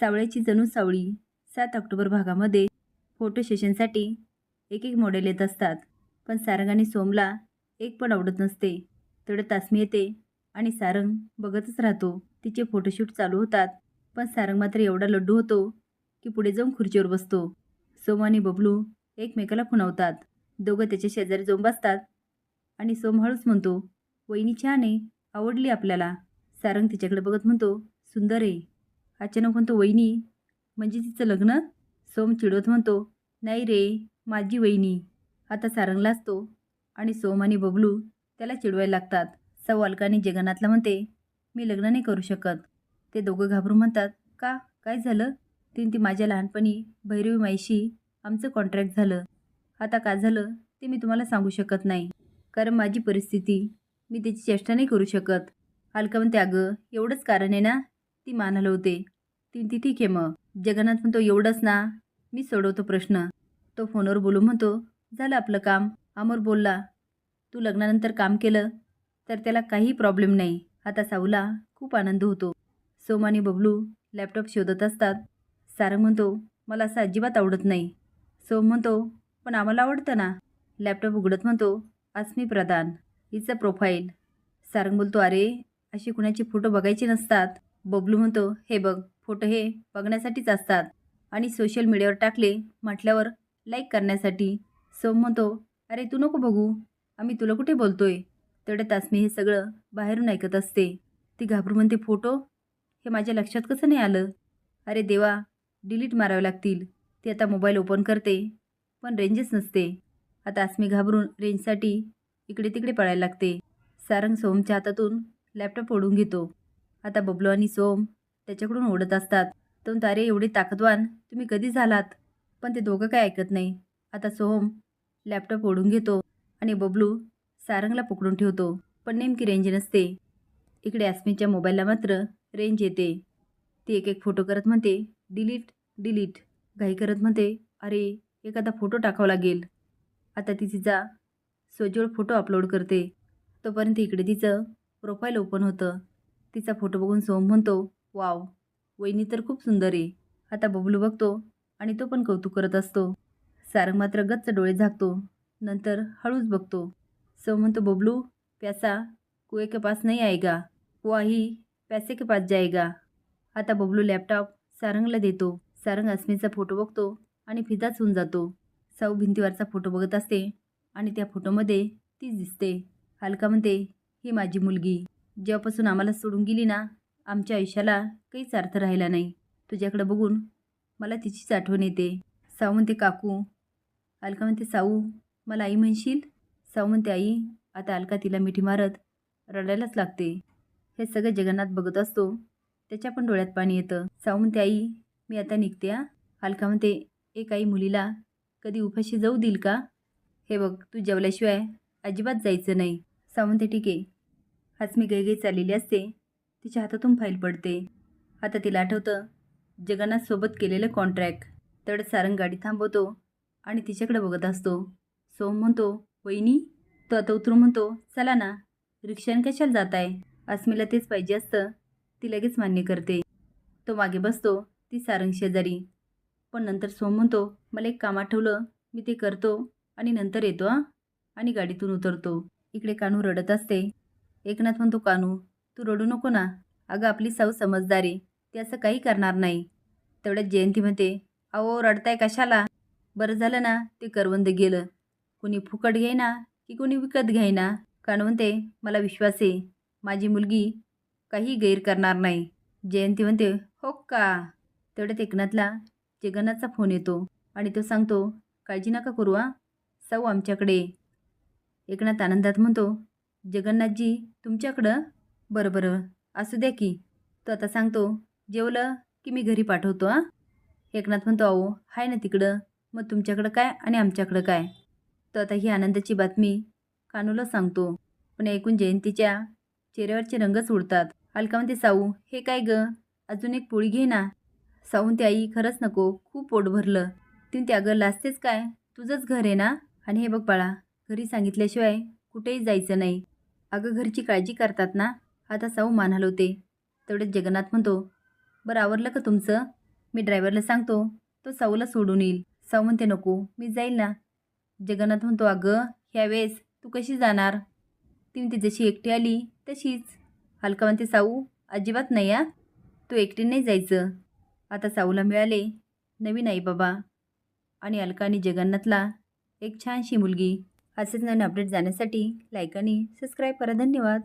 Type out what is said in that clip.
सावळ्याची जणू सावळी सात ऑक्टोबर भागामध्ये फोटो सेशनसाठी एक एक मॉडेल येत असतात. पण सारंग आणि सोमला एक पण आवडत नसते. तेवढं तासमी येते आणि सारंग बघतच राहतो. तिचे फोटोशूट चालू होतात. पण सारंग मात्र एवढा लड्डू होतो की पुढे जाऊन खुर्चीवर बसतो. सोम आणि बबलू एकमेकाला खुणावतात. दोघं त्याच्या शेजारी जाऊन बसतात. आणि सोम हळूच म्हणतो वहिनी छान आहे आवडली आपल्याला. सारंग तिच्याकडे बघत म्हणतो सुंदर आहे. अचानक म्हणतो वहिनी म्हणजे तिचं लग्न? सोम चिडवत म्हणतो नाही रे माझी वहिनी. आता सारंगला असतो आणि सोम आणि बबलू त्याला चिडवायला लागतात. सवालकाने जगन्नाथला म्हणते मी लग्न नाही करू शकत. ते दोघं घाबरून म्हणतात का? काय झालं? तीन ती माझ्या लहानपणी भैरवी माईशी आमचं कॉन्ट्रॅक्ट झालं. आता का झालं ते मी तुम्हाला सांगू शकत नाही. कारण माझी परिस्थिती मी त्याची चेष्टा नाही करू शकत. अलका म्हणते अगं एवढंच कारण आहे ना? ती मान हलवते ती ती ठीक आहे मग. जगन्नाथ म्हणतो एवढंच ना. मी सोडवतो प्रश्न. तो फोनवर बोलू म्हणतो झालं आपलं काम. अमर बोलला तू लग्नानंतर काम केलं तर त्याला काही प्रॉब्लेम नाही. आता साऊला खूप आनंद होतो. सोम आणि बबलू लॅपटॉप शोधत असतात. सारंग म्हणतो मला असं अजिबात आवडत नाही. सोम म्हणतो पण आम्हाला आवडतं ना. लॅपटॉप उघडत म्हणतो अस्मी प्रधान हिचं प्रोफाईल सारंग बोलतो अरे अशी कुणाचे फोटो बघायचे नसतात. बबलू म्हणतो हे बघ फोटो हे बघण्यासाठीच असतात. आणि सोशल मीडियावर टाकले म्हटल्यावर लाईक करण्यासाठी सोम म्हणतो अरे तू नको बघू. आम्ही तुला कुठे बोलतोय? तास मी हे सगळं बाहेरून ऐकत असते. ती घाबरून म्हणते फोटो? हे माझ्या लक्षात कसं नाही आलं? अरे देवा डिलीट मारावे लागतील. ती आता मोबाईल ओपन करते पण रेंजच नसते आता अस्मी घाबरून रेंजसाठी इकडे तिकडे पळायला लागते. सारंग सोमच्या हातातून लॅपटॉप ओढून घेतो. आता बबलू आणि सोम त्याच्याकडून ओढत असतात. तो तारे एवढे ताकदवान तुम्ही कधी झालात? पण ते दोघं काय ऐकत नाही. आता सोहम लॅपटॉप ओढून घेतो आणि बबलू सारंगला पकडून ठेवतो. पण नेमकी रेंज नसते. इकडे अस्मीच्या मोबाईलला मात्र रेंज येते. ती एक एक फोटो करत म्हणते डिलीट डिलीट घाई करत म्हणते अरे एखादा फोटो टाकावा लागेल. आता ती तिचा सोजवळ फोटो अपलोड करते. तोपर्यंत इकडे तिचं प्रोफाईल ओपन होतं. तिचा फोटो बघून सोम म्हणतो वाव वहिनी तर खूप सुंदर आहे. आता बबलू बघतो आणि तो पण कौतुक करत असतो. सारंग मात्र गच्च डोळे झाकतो. नंतर हळूच बघतो. सो म्हणतो बबलू प्यासा कुए के पास नाही आएगा. वाही पैसे के पास जाएगा. आता बबलू लॅपटॉप सारंगला देतो. सारंग अस्मीचा फोटो बघतो आणि फिदाच होऊन जातो. साऊ भिंतीवरचा फोटो बघत असते आणि त्या फोटोमध्ये तीच दिसते. हलका म्हणते ही माझी मुलगी. जेव्हापासून आम्हाला सोडून गेली ना आमच्या आयुष्याला काहीच अर्थ राहिला नाही. तुझ्याकडं बघून मला तिचीच आठवण येते. साऊ म्हणते काकू. अलका म्हणते साऊ मला आई म्हणशील? साऊ म्हणते आई आता अलका तिला मिठी मारत रडायलाच लागते. हे सगळं जगन्नाथ बघत असतो. त्याच्या पण डोळ्यात पाणी येतं. साऊ म्हणते आई मी आता निघते हा. अलका म्हणते एक आई मुलीला कधी उपाशी जाऊ देईल का? हे बघ तू जेवल्याशिवाय अजिबात जायचं नाही. साऊ म्हणते ठीक आहे. आज मी गैगै चाललेली असते. तिच्या हातातून फाईल पडते. आता तिला आठवतं जगन्नाथ सोबत केलेलं कॉन्ट्रॅक्ट तर सारंग गाडी थांबवतो आणि तिच्याकडे बघत असतो. सोम म्हणतो वहिनी तो आता उतरून म्हणतो चला ना रिक्षाने कशाला जात आहे अस्मीला तेच पाहिजे असतं ती लगेच मान्य करते. तो मागे बसतो ती सारंग शेजारी. पण नंतर सोम म्हणतो मला एक काम आठवलं मी ते करतो आणि नंतर येतो हां. आणि गाडीतून उतरतो. इकडे कानू रडत असते. एकनाथ म्हणतो कानू तू रडू नको ना. अगं आपली साऊ समजदारी ते ती असं काही करणार नाही. तेवढ्यात जयंती म्हणते अहो रडताय कशाला? बरं झालं ना ते करवंद गेलं. कुणी फुकट घ्यायना की कोणी विकत घ्यायना कानू म्हणते मला विश्वास आहे माझी मुलगी काही गैर करणार नाही. जयंती म्हणते हो का? तेवढ्यात एकनाथला जगन्नाथचा फोन येतो आणि तो सांगतो काळजी नका करू हा. सौ आमच्याकडे एकनाथ आनंदात म्हणतो जगन्नाथजी तुमच्याकडं बरं बरं. असू द्या की. तो आता सांगतो जेवलं की मी घरी पाठवतो हां? एकनाथ म्हणतो अहो हाय ना तिकडं. मग तुमच्याकडं काय आणि आमच्याकडं काय? तो आता ही आनंदाची बातमी कानूला सांगतो. पण ऐकून जयंतीच्या चेहऱ्यावरचे रंगच उडतात अलका म्हणते साऊ हे काय ग? अजून एक पोळी घे ना. साऊन ते आई खरंच नको. खूप पोट भरलं. तीन त्या अगं लाजतेच काय? तुझंच घर आहे ना? आणि हे बघ बाळा घरी सांगितल्याशिवाय कुठेही जायचं नाही. अगं घरची काळजी करतात ना? आता साऊ मान हलवते तेवढेच जगन्नाथ म्हणतो बरं आवरलं का तुमचं? मी ड्रायव्हरला सांगतो तो साऊला सोडून येईल. साऊ म्हणते नको मी जाईल ना. जगन्नाथ म्हणतो अगं ह्यावेळेस तू कशी जाणार? ती म्हणते जशी एकटी आली तशीच. हलका म्हणते साऊ अजिबात नाही या तू एकटी नाही जायचं. आता साऊला मिळाले नवीन आई बाबा आणि अलका आणि जगन्नाथला एक छानशी मुलगी. असेच नवीन अपडेट जाण्यासाठी लाईक आणि सबस्क्राईब करा. धन्यवाद.